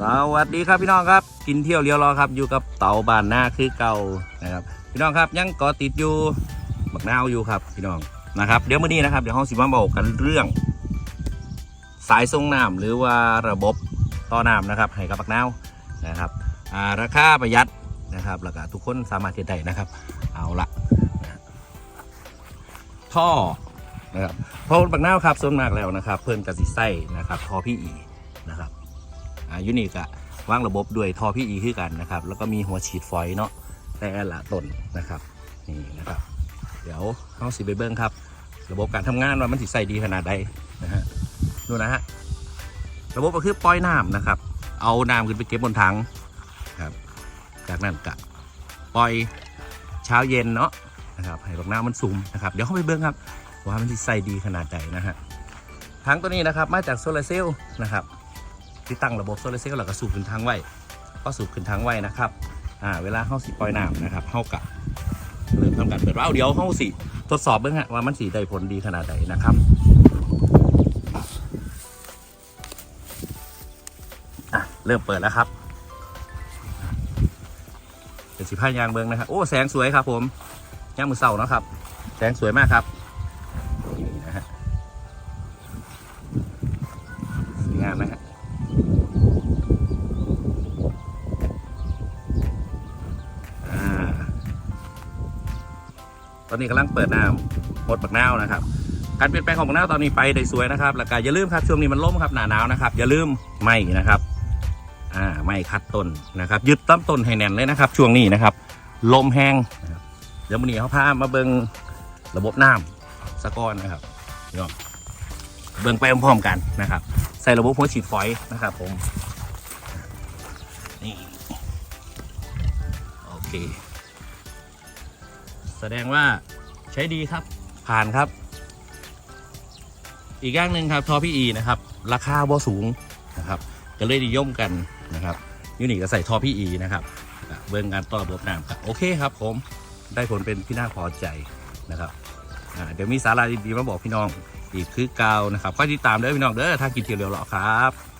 สวัสดีครับพี่น้องครับ กินเที่ยวเลี้ยวรอครับ อยู่กับเต่าบานหน้าคือเก่านะครับ พี่น้องครับยังเกาะติดอยู่บักนาวอยู่ครับ พี่น้องนะครับ เดี๋ยวมื่อนี้นะครับเดี๋ยวห้องสิมาบอกกันเรื่อง สายทรงน้ำหรือว่าระบบต่อน้ำนะครับให้กับบักนาวนะครับราคาประหยัดนะครับแล้วก็ทุกคนสามารถเฮ็ดได้นะครับ เอาละท่อนะครับเพราะบักนาวครับส่วนมากแล้วนะครับ เพิ่นกสิไส้นะครับท่อพี่อีนะครับ อายูนิกะวางระบบด้วยท่อพี่อีคือกันนะครับ แล้วก็มีหัวฉีดฝอยเนาะแต่ละต้นนะครับนี่นะครับ เดี๋ยวเข้าสิไปเบิ้งครับ ระบบการทำงานว่ามันสิใส่ดีขนาดใดนะฮะดูนะฮะระบบก็คือปล่อยน้ำนะครับ เอาน้ำขึ้นไปเก็บบนถังครับจากนั้นกะปล่อยเช้าเย็นเนาะนะครับให้บักน้ำมันซุ่มนะครับเดี๋ยวเข้าไปเบิ้งครับว่ามันสิใส่ดีขนาดใดนะฮะถังตัวนี้นะครับมาจากโซลาร์เซลล์นะครับ ที่ตั้งระบบโซลาร์เซลล์แล้วก็สูบขึ้นทางไว้ก็สูบขึ้นทางไว้นะครับอ่าเวลาเข้าสิปล่อยน้ำนะครับเข้ากับเริ่มทำการเปิดว้าเดี๋ยวเข้าสิทดสอบเบื้องฮะว่ามันสีได้ผลดีขนาดไหนนะครับอะเริ่มเปิดแล้วครับเป็นสีผ้ายางเบิ้งนะครับโอ้แสงสวยครับผมย่างมือเสาเนาะครับ แสงสวยมากครับ ตอนนี้กำลังเปิดน้ำหมดบักนาวนะครับ การเปลี่ยนแปลงของบักนาวตอนนี้ไปได้สวยนะครับแล้วก็อย่าลืมครับช่วงนี้มันล่มครับหนาหนาวนะครับ อย่าลืมไม่นะครับอ่าไม่คัดต้นนะครับ ยึดต้นต้นให้แน่นเลยนะครับ ช่วงนี้นะครับ ลมแห้งเดี๋ยววันนี้เขาพามาเบิงระบบน้ำสะก้อนนะครับเดี๋ยวเบิงไปพร้อมๆกันนะครับ ใส่ระบบหัวฉีดฝอยนะครับผมนี่โอเค แสดงว่าใช้ดีครับ ผ่านครับ อีกอย่างหนึ่งครับทอพี่อีนะครับ ราคาบ่สูงนะครับ ก็เลยนิยมกันนะครับยูนิก็ใส่ทอพี่อีนะครับเบิ่งการต่อระบบน้ำครับโอเคครับผมได้ผลเป็นที่น่าพอใจนะครับเดี๋ยวมีสาระดีๆมาบอกพี่น้องอีกคือเกาวนะครับก็ติดตามเด้อพี่น้องเด้อถ้ากินเที่ยวเร็วหรอครับ